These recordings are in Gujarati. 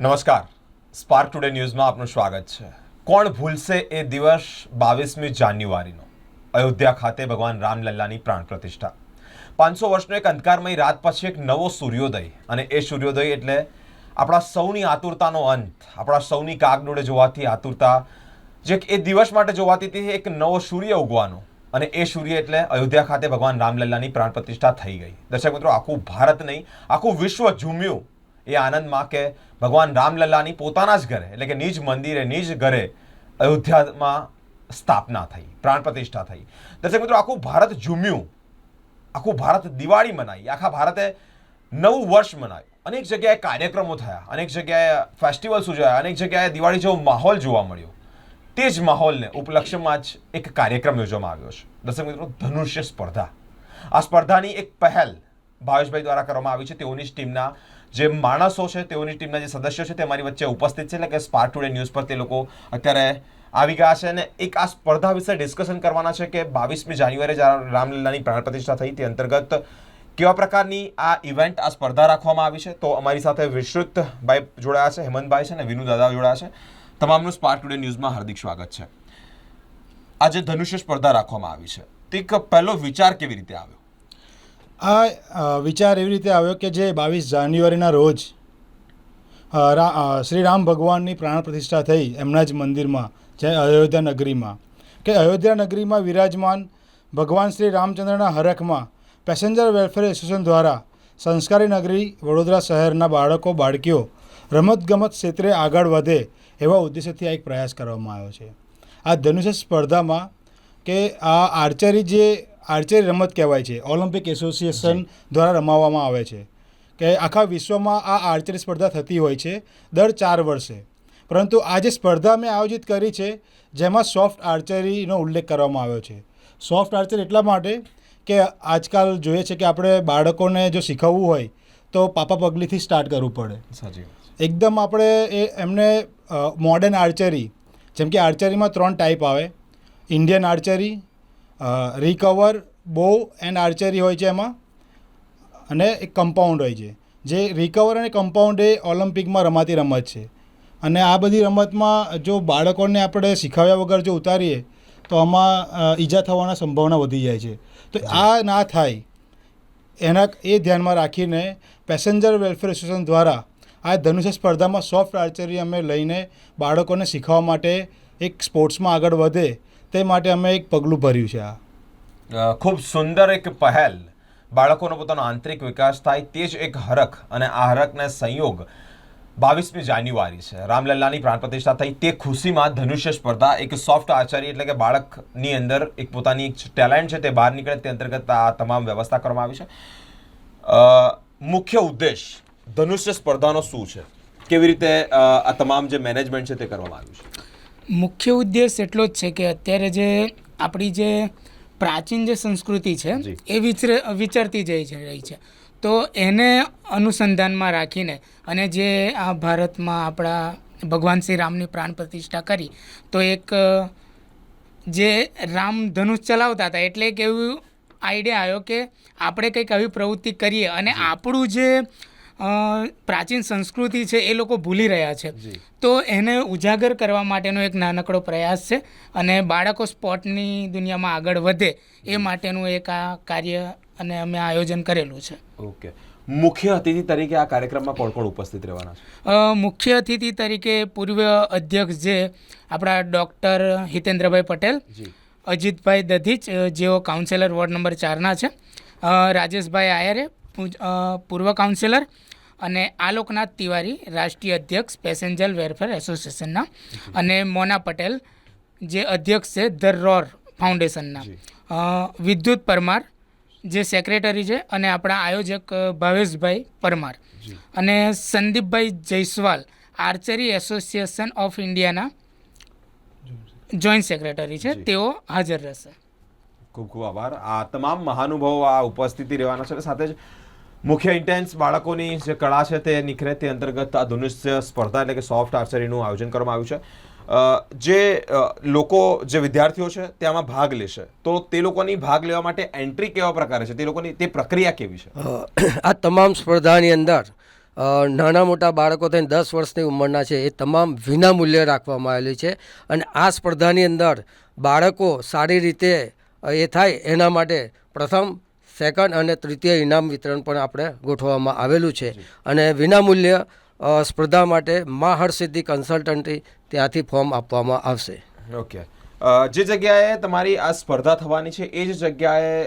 નમસ્કાર. સ્પાર્ક ટુડે ન્યૂઝમાં આપનું સ્વાગત છે. કોણ ભૂલશે એ દિવસ બાવીસમી જાન્યુઆરીનો? અયોધ્યા ખાતે ભગવાન રામલલ્લાની પ્રાણ પ્રતિષ્ઠા. પાંચસો વર્ષનો એક અંધકારમય રાત પછી એક નવો સૂર્યોદય. અને એ સૂર્યોદય એટલે આપણા સૌની આતુરતાનો અંત. આપણા સૌની કાગડોળે જોવાથી આતુરતા. જે એ દિવસ માટે જોવાતી હતી, એક નવો સૂર્ય ઉગવાનો. અને એ સૂર્ય એટલે અયોધ્યા ખાતે ભગવાન રામલલ્લાની પ્રાણ પ્રતિષ્ઠા થઈ ગઈ. દર્શક મિત્રો, આખું ભારત નહીં, આખું વિશ્વ ઝૂમ્યું. એ આનંદમાં કે ભગવાન રામલલ્લાની પોતાના જ ઘરે, એટલે કે નિજ મંદિરે, નિજ ઘરે અયોધ્યામાં સ્થાપના થઈ, પ્રાણ પ્રતિષ્ઠા થઈ. દર્શક મિત્રો, આખું ભારત ઝૂમ્યું. આખું ભારત દિવાળી મનાવી આખા ભારતે નવું વર્ષ મનાવ્યું અનેક જગ્યાએ કાર્યક્રમો થયા, અનેક જગ્યાએ ફેસ્ટિવલ્સ ઉજવાયા અનેક જગ્યાએ દિવાળી જેવો માહોલ જોવા મળ્યો. તે જ માહોલને ઉપલક્ષ્યમાં જ એક કાર્યક્રમ યોજવામાં આવ્યો છે. દર્શક મિત્રો, ધનુષ્ય સ્પર્ધા. આ સ્પર્ધાની એક પહેલ ભાવેશભાઈ દ્વારા કરવામાં આવી છે. તેઓની જ ટીમના જે માણસો છે, તેઓની ટીમના જે સદસ્યો છે, તે અમારી વચ્ચે ઉપસ્થિત છે. એટલે કે સ્પાર્ક ટુડે ન્યૂઝ પર તે લોકો અત્યારે આવી ગયા છે અને એક આ સ્પર્ધા વિશે ડિસ્કશન કરવાના છે કે બાવીસમી જાન્યુઆરી જ્યારે રામલીલાની પ્રાણ પ્રતિષ્ઠા થઈ તે અંતર્ગત કેવા પ્રકારની આ ઇવેન્ટ આ સ્પર્ધા રાખવામાં આવી છે? તો અમારી સાથે વિશ્રુત ભાઈ જોડાયા છે, હેમંતભાઈ છે અને વિનુ દાદા જોડાયા છે. તમામનું સ્પાર્ક ટુડે ન્યૂઝમાં હાર્દિક સ્વાગત છે. આજે ધનુષ્ય સ્પર્ધા રાખવામાં આવી છે. તે પહેલો વિચાર કેવી રીતે આવ્યો? આ વિચાર એવી રીતે આવ્યો કે જે બાવીસ જાન્યુઆરીના રોજ શ્રી રામ ભગવાનની પ્રાણ પ્રતિષ્ઠા થઈ એમના જ મંદિરમાં, જે અયોધ્યા નગરીમાં. કે અયોધ્યા નગરીમાં વિરાજમાન ભગવાન શ્રી રામચંદ્રના હરખમાં પેસેન્જર વેલફેર એસોસિએશન દ્વારા સંસ્કારી નગરી વડોદરા શહેરના બાળકો, બાળકીઓ રમતગમત ક્ષેત્રે આગળ વધે એવા ઉદ્દેશ્યથી આ એક પ્રયાસ કરવામાં આવ્યો છે. આ ધનુષ સ્પર્ધામાં કે આ આર્ચરી જે આર્ચરી રમત કહેવાય છે. ઓલિમ્પિક એસોસિએશન દ્વારા રમાવવામાં આવે છે કે આખા વિશ્વમાં આ આર્ચરી સ્પર્ધા થતી હોય છે દર ચાર વર્ષે. પરંતુ આ જે સ્પર્ધા મેં આયોજિત કરી છે જેમાં સોફ્ટ આર્ચરીનો ઉલ્લેખ કરવામાં આવ્યો છે. સોફ્ટ આર્ચરી એટલા માટે કે આજકાલ જોઈએ છે કે આપણે બાળકોને જો શીખવવું હોય તો પાપા પગલીથી સ્ટાર્ટ કરવું પડે. સાચી એકદમ આપણે એ એમને મોડર્ન આર્ચરી જેમ કે આર્ચરીમાં ત્રણ ટાઈપ આવે. Indian archery recurve bow and archery હોય છે એમાં. અને એક કમ્પાઉન્ડ હોય છે. જે રિકવર અને કમ્પાઉન્ડ એ ઓલિમ્પિકમાં રમાતી રમત છે. અને આ બધી રમતમાં જો બાળકોને આપણે શીખવ્યા વગર જો ઉતારીએ તો આમાં ઈજા થવાના સંભાવના વધી જાય છે. તો આ ના થાય એના એ ધ્યાનમાં રાખીને પેસેન્જર વેલફેર એસોસિએશન દ્વારા આ ધનુષ્ય સ્પર્ધામાં સોફ્ટ આર્ચરી અમે લઈને બાળકોને શીખવા માટે એક સ્પોર્ટ્સમાં આગળ વધે તે માટે અમે એક પગલું ભર્યું છે આ. ખૂબ સુંદર એક પહેલ. બાળકોનો પોતાનો આંતરિક વિકાસ થાય તે જ એક હરખ અને આ હરખને સંયોગ બાવીસમી જાન્યુઆરી છે. રામલલ્લાની પ્રાણ પ્રતિષ્ઠા થઈ તે ખુશીમાં ધનુષ્ય સ્પર્ધા એક સોફ્ટ આચાર્ય એટલે કે બાળકની અંદર એક પોતાની એક ટેલેન્ટ છે તે બહાર નીકળે તે અંતર્ગત આ તમામ વ્યવસ્થા કરવામાં આવી છે. મુખ્ય ઉદ્દેશ ધનુષ્ય સ્પર્ધાનો શું છે? કેવી રીતે આ તમામ જે મેનેજમેન્ટ છે તે કરવામાં આવ્યું છે? મુખ્ય ઉદ્દેશ એટલો જ છે કે અત્યારે જે આપણી જે પ્રાચીન જે સંસ્કૃતિ છે એ વિચર વિચરતી જઈ રહી છે. તો એને અનુસંધાનમાં રાખીને અને જે આ ભારતમાં આપણા ભગવાન શ્રી રામની પ્રાણ પ્રતિષ્ઠા કરી તો એક જે રામ ધનુષ ચલાવતા હતા એટલે એક એવું આઈડિયા આવ્યો કે આપણે કંઈક આવી પ્રવૃત્તિ કરીએ અને આપણું જે પ્રાચીન સંસ્કૃતિ છે એ લોકો ભૂલી રહ્યા છે. તો એને ઉજાગર કરવા માટેનો એક નાનકડો પ્રયાસ છે અને બાળકો સ્પોર્ટની દુનિયામાં આગળ વધે એ માટેનું એક આ કાર્ય અને અમે આયોજન કરેલું છે. ઓકે. મુખ્ય અતિથિ તરીકે આ કાર્યક્રમમાં કોણ કોણ ઉપસ્થિત રહેવાના છે? મુખ્ય અતિથિ તરીકે પૂર્વ અધ્યક્ષ જે આપણા ડૉક્ટર હિતેન્દ્રભાઈ પટેલ અજીતભાઈ દધીચ જેઓ કાઉન્સિલર વોર્ડ નંબર ચારના છે રાજેશભાઈ આયરે પૂર્વ કાઉન્સિલર અને આલોકનાથ તિવારી રાષ્ટ્રીય અધ્યક્ષ પેસેન્જર વેલફેર એસોસિએશનના અને મોના પટેલ જે અધ્યક્ષ છે ધ રોર ફાઉન્ડેશનના વિદ્યુત પરમાર જે સેક્રેટરી છે અને આપણા આયોજક ભાવેશભાઈ પરમાર. અને સંદીપભાઈ જયસ્વાલ આર્ચરી એસોસિએશન ઓફ ઇન્ડિયાના જોઈન્ટ સેક્રેટરી છે. તેઓ હાજર રહેશે. ખૂબ ખૂબ આભાર. આ તમામ મહાનુભાવો આ ઉપસ્થિતિ રહેવાના છે સાથે જ મુખ્ય ઇન્ટેન્સ બાળકોની જે કળા છે તે નિખરે તે અંતર્ગત આ ધનુષ્ય સ્પર્ધા એટલે કે સોફ્ટ આર્ચરીનું આયોજન કરવામાં આવ્યું છે. જે લોકો, જે વિદ્યાર્થીઓ છે તે આમાં ભાગ લેશે. તો તે લોકોની ભાગ લેવા માટે એન્ટ્રી કેવા પ્રકારે છે? તે લોકોની, તે પ્રક્રિયા કેવી છે? આ તમામ સ્પર્ધાની અંદર નાના મોટા બાળકો થઈને દસ વર્ષની ઉંમરના છે એ તમામ વિનામૂલ્યે રાખવામાં આવેલી છે. અને આ સ્પર્ધાની અંદર બાળકો સારી રીતે એ થાય એના માટે પ્રથમ સેકન્ડ અને તૃતીય ઇનામ વિતરણ પણ આપણે ગોઠવવામાં આવેલું છે. અને વિનામૂલ્ય સ્પર્ધા માટે મા હરસિદ્ધિ કન્સલ્ટન્ટી ત્યાંથી ફોર્મ આપવામાં આવશે. ઓકે. જે જગ્યાએ તમારી આ સ્પર્ધા થવાની છે એ જ જગ્યાએ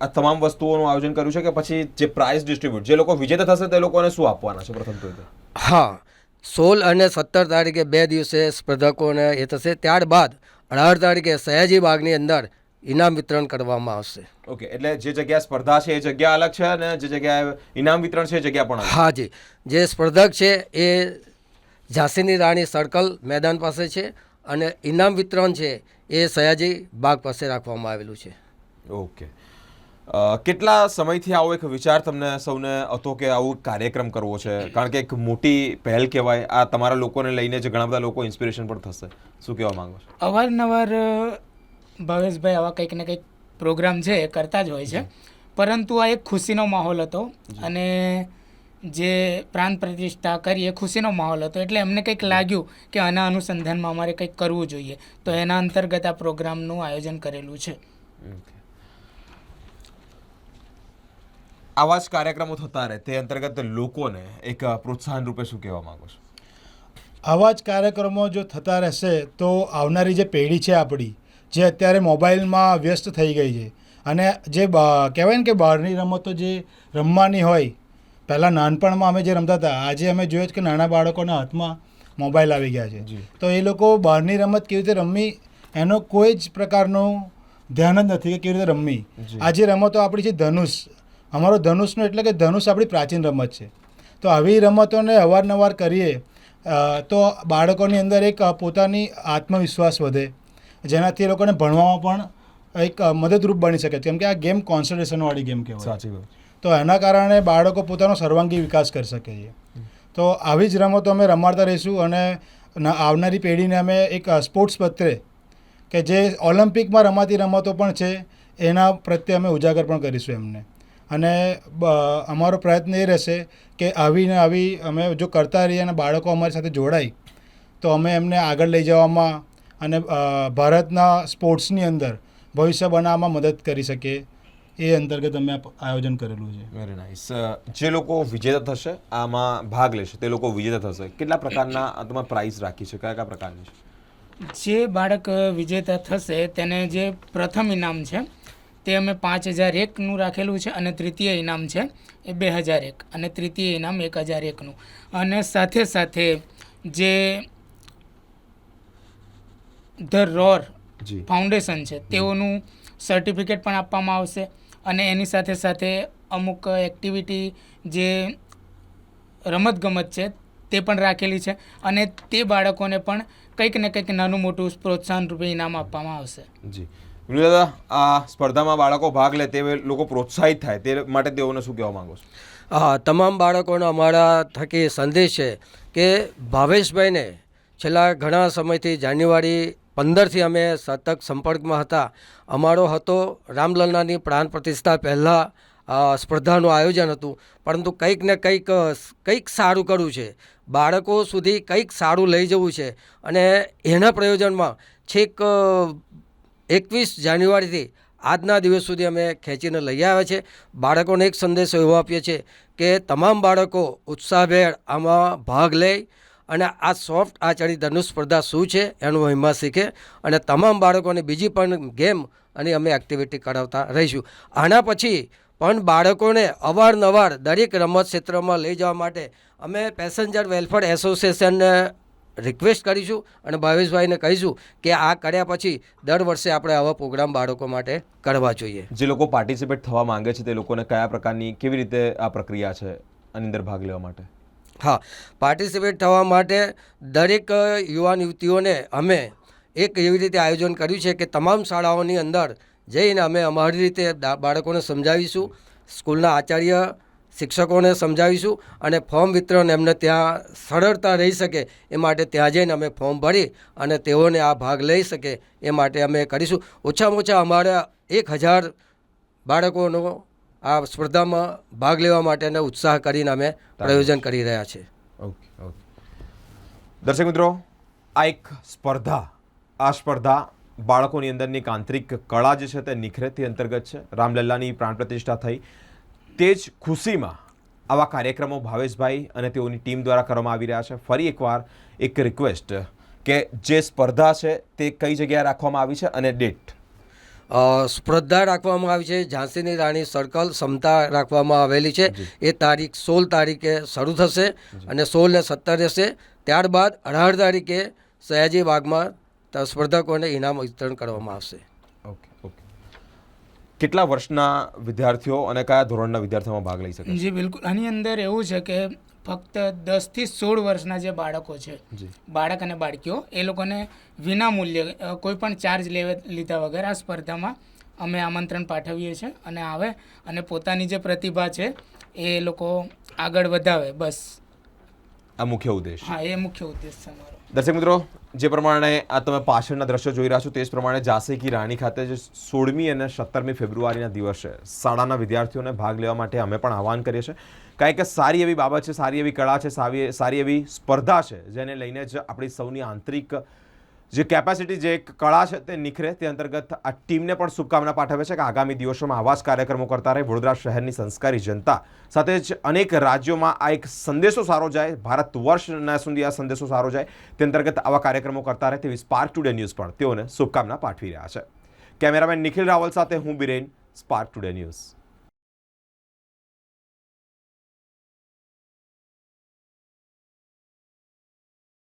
આ તમામ વસ્તુઓનું આયોજન કર્યું છે કે પછી જે પ્રાઇઝ ડિસ્ટ્રીબ્યુટ જે લોકો વિજેતા થશે તે લોકોને શું આપવાના છે પ્રથમ તો? હા. સોળ અને સત્તર તારીખે બે દિવસે સ્પર્ધકોને એ થશે. ત્યારબાદ અઢાર તારીખે સયાજી બાગની અંદર ઇનામ વિતરણ કરવામાં આવશે. ઓકે એટલે જે જગ્યાએ સ્પર્ધા છે એ જગ્યા અલગ છે અને જે જગ્યાએ ઇનામ વિતરણ છે એ જગ્યા પણ હા જી. જે સ્પર્ધક છે એ ઝાંસીની રાણી સર્કલ મેદાન પાસે છે અને ઇનામ વિતરણ છે એ સયાજી બાગ પાસે રાખવામાં આવેલું છે. ઓકે. કેટલા સમયથી આવો એક વિચાર તમને સૌને હતો કે આવું કાર્યક્રમ કરવો છે? કારણ કે એક મોટી પહેલ કહેવાય. આ તમારા લોકોને લઈને જે ઘણા બધા લોકો ઇન્સ્પિરેશન પણ થશે. શું કહેવા માંગો છો? અવારનવાર ભાવેશભાઈ આવા કંઈક ને કંઈક પ્રોગ્રામ છે એ કરતા જ હોય છે. પરંતુ આ એક ખુશીનો માહોલ હતો અને જે પ્રાણ પ્રતિષ્ઠા કરી એ ખુશીનો માહોલ હતો. એટલે એમને કંઈક લાગ્યું કે આના અનુસંધાનમાં અમારે કંઈક કરવું જોઈએ. તો એના અંતર્ગત આ પ્રોગ્રામનું આયોજન કરેલું છે. આવા જ કાર્યક્રમો થતા રહે. તે અંતર્ગત લોકોને એક પ્રોત્સાહન રૂપે શું કહેવા માંગો છો? આવા જ કાર્યક્રમો જો થતા રહેશે તો આવનારી જે પેઢી છે આપણી જે અત્યારે મોબાઈલમાં વ્યસ્ત થઈ ગઈ છે. અને જે કહેવાય ને કે બહારની રમતો જે રમવાની હોય પહેલાં નાનપણમાં અમે જે રમતા હતા આજે અમે જોયું છે કે નાના બાળકોના હાથમાં મોબાઈલ આવી ગયા છે. તો એ લોકો બહારની રમત કેવી રીતે રમવી એનો કોઈ જ પ્રકારનું ધ્યાન જ નથી કે કેવી રીતે રમવી. આજે રમતો આપણી છે ધનુષ અમારો ધનુષનો એટલે કે ધનુષ આપણી પ્રાચીન રમત છે. તો આવી રમતોને અવારનવાર કરીએ તો બાળકોની અંદર એક પોતાની આત્મવિશ્વાસ વધે. જેનાથી એ લોકોને ભણવામાં પણ એક મદદરૂપ બની શકે. છે કેમ કે આ ગેમ કોન્સન્ટ્રેશનવાળી ગેમ કહેવાય. સાચી વાત. તો એના કારણે બાળકો પોતાનો સર્વાંગી વિકાસ કરી શકે છે. તો આવી જ રમતો અમે રમાડતા રહીશું અને આવનારી પેઢીને અમે એક સ્પોર્ટ્સ પત્રે કે જે ઓલિમ્પિકમાં રમાતી રમતો પણ છે એના પ્રત્યે અમે ઉજાગર પણ કરીશું એમને. અને અમારો પ્રયત્ન એ રહેશે કે આવી ને આવી અમે જો કરતા રહીએ અને બાળકો અમારી સાથે જોડાય તો અમે એમને આગળ લઈ જવામાં અને ભારતના સ્પોર્ટ્સની અંદર ભવિષ્ય બનાવવામાં મદદ કરી શકે એ અંતર્ગત અમે આયોજન કરેલું છે. વેરી નાઇસ જે લોકો વિજેતા થશે આમાં ભાગ લેશે તે લોકો વિજેતા થશે. કેટલા પ્રકારના તમે પ્રાઇઝ રાખી છે? કયા કયા પ્રકારની છે? જે બાળક વિજેતા થશે તેને જે પ્રથમ ઇનામ છે તે અમે પાંચ હજાર એકનું રાખેલું છે અને તૃતીય ઇનામ છે એ બે હજાર એક. અને તૃતીય ઇનામ એક હજાર એકનું. અને સાથે સાથે જે ધ રોર જી. ફાઉન્ડેશન છે. તેઓનું સર્ટિફિકેટ પણ આપવામાં આવશે અને એની સાથે સાથે અમુક એક્ટિવિટી જે રમતગમત છે તે પણ રાખેલી છે અને તે બાળકોને પણ કંઈક ને કંઈક નાનું મોટું પ્રોત્સાહન રૂપે ઇનામ આપવામાં આવશે. જી. દાદા આ સ્પર્ધામાં બાળકો ભાગ લે તે લોકો પ્રોત્સાહિત થાય તે માટે તેઓને શું કહેવા માગો છો? હા તમામ બાળકોનો અમારા થકી સંદેશ છે કે ભાવેશભાઈને છેલ્લા ઘણા સમયથી જાન્યુઆરી પંદરથી અમે સતત સંપર્કમાં હતા. અમારો હતો રામલલ્લાની પ્રાણ પ્રતિષ્ઠા પહેલાં સ્પર્ધાનું આયોજન હતું. પરંતુ કંઈક ને કંઈક કંઈક સારું કરવું છે. બાળકો સુધી કંઈક સારું લઈ જવું છે. અને એના પ્રયોજનમાં છેક એકવીસ જાન્યુઆરીથી આજના દિવસ સુધી અમે ખેંચીને લઈ આવ્યા છે. બાળકોને એક સંદેશો એવો આપીએ છીએ કે તમામ બાળકો ઉત્સાહભેર આમાં ભાગ લે. અને આ સોફ્ટ આચરી ધનુષ સ્પર્ધા શું છે એનું હિમા શીખે અને તમામ બાળકોને બીજી પણ ગેમ અને અમે એક્ટિવિટી કરાવતા રહીશું. આના પછી પણ બાળકોને અવારનવાર દરેક રમત ક્ષેત્રમાં લઈ જવા માટે અમે પેસેન્જર વેલફેર એસોસિએશનને રિક્વેસ્ટ કરીશું અને ભાવેશભાઈને કહીશું કે આ કર્યા પછી દર વર્ષે આપણે આવા પ્રોગ્રામ બાળકો માટે કરવા જોઈએ. જે લોકો પાર્ટિસિપેટ થવા માંગે છે તે લોકોને કયા પ્રકારની, કેવી રીતે આ પ્રક્રિયા છે આની અંદર ભાગ લેવા માટે? હા પાર્ટિસિપેટ થવા માટે દરેક યુવાન યુવતીઓને અમે એક એવી રીતે આયોજન કર્યું છે કે તમામ શાળાઓની અંદર જઈને અમે અમારી રીતે બાળકોને સમજાવીશું, સ્કૂલના આચાર્ય શિક્ષકોને સમજાવીશું અને ફોર્મ વિતરણ એમને ત્યાં સરળતા રહી શકે એ માટે ત્યાં જઈને અમે ફોર્મ ભરી અને તેઓને આ ભાગ લઈ શકે એ માટે અમે કરીશું. ઓછામાં ઓછા અમારા એક હજાર બાળકોનો આ સ્પર્ધામાં ભાગ લેવા માટેનો ઉત્સાહ કરીને અમે પ્રયોજન કરી રહ્યા છીએ ઓકે ઓકે. દર્શક મિત્રો આ એક સ્પર્ધા. આ સ્પર્ધા બાળકોની અંદરની આંતરિક કળા જે છે તે નિખરે તે અંતર્ગત છે. રામલલ્લાની પ્રાણ પ્રતિષ્ઠા થઈ. તે જ ખુશીમાં આવા કાર્યક્રમો ભાવેશભાઈ અને તેઓની ટીમ દ્વારા કરવામાં આવી રહ્યા છે. ફરી એકવાર એક રિક્વેસ્ટ કે જે સ્પર્ધા છે તે કઈ જગ્યાએ રાખવામાં આવી છે અને ડેટ સ્પર્ધા રાખવામાં આવી છે. ઝાંસીની રાણી સર્કલ ક્ષમતા રાખવામાં આવેલી છે. એ તારીખ સોળ તારીખે શરૂ થશે અને સોળ ને સત્તર રહેશે. ત્યારબાદ અઢાર તારીખે સયાજી બાગમાં સ્પર્ધકોને ઇનામ વિતરણ કરવામાં આવશે. Okay okay. કેટલા વર્ષના વિદ્યાર્થીઓ અને કયા ધોરણના વિદ્યાર્થીઓમાં ભાગ લઈ શકે જી બિલકુલ. આની અંદર એવું છે કે ફક્ત દસથી સોળ વર્ષના જે બાળકો છે બાળક અને બાળકીઓ એ લોકોને વિના મૂલ્યે કોઈ પણ ચાર્જ લીધા વગર આ સ્પર્ધામાં અમે આમંત્રણ પાઠવીએ છીએ અને આવે અને પોતાની જે પ્રતિભા છે એ લોકો આગળ વધાવે બસ. આ મુખ્ય ઉદ્દેશ. હા એ મુખ્ય ઉદ્દેશ છે મારો દર્શક મિત્રો જે પ્રમાણે આ તમે પાછળના દ્રશ્યો જોઈ રહ્યા છો તે જ પ્રમાણે ઝાંસી કી રાણી ખાતે જે સોળમી અને સત્તરમી ફેબ્રુઆરીના દિવસે શાળાના વિદ્યાર્થીઓને ભાગ લેવા માટે અમે પણ આહવાન કરીએ છીએ. કારણ સારી એવી બાબત છે, સારી એવી કળા છે, સારી સારી એવી સ્પર્ધા છે, જેને લઈને જ આપણી સૌની આંતરિક જે કેપેસિટી જે એક કળા છે તે નિખરે તે અંતર્ગત આ ટીમને પણ શુભકામના પાઠવે છે કે આગામી દિવસોમાં આવા જ કાર્યક્રમો કરતા રહે વડોદરા શહેરની સંસ્કારી જનતા. સાથે જ અનેક રાજ્યોમાં આ એક સંદેશો સારો જાય, ભારત વર્ષના સુધી આ સંદેશો સારો જાય, તે અંતર્ગત આવા કાર્યક્રમો કરતા રહે તેવી સ્પાર્ક ટુડે ન્યૂઝ પણ તેઓને શુભકામના પાઠવી રહ્યા છે. કેમેરામેન નિખિલ રાવલ સાથે હું બિરેન સ્પાર્ક ટુડે ન્યૂઝ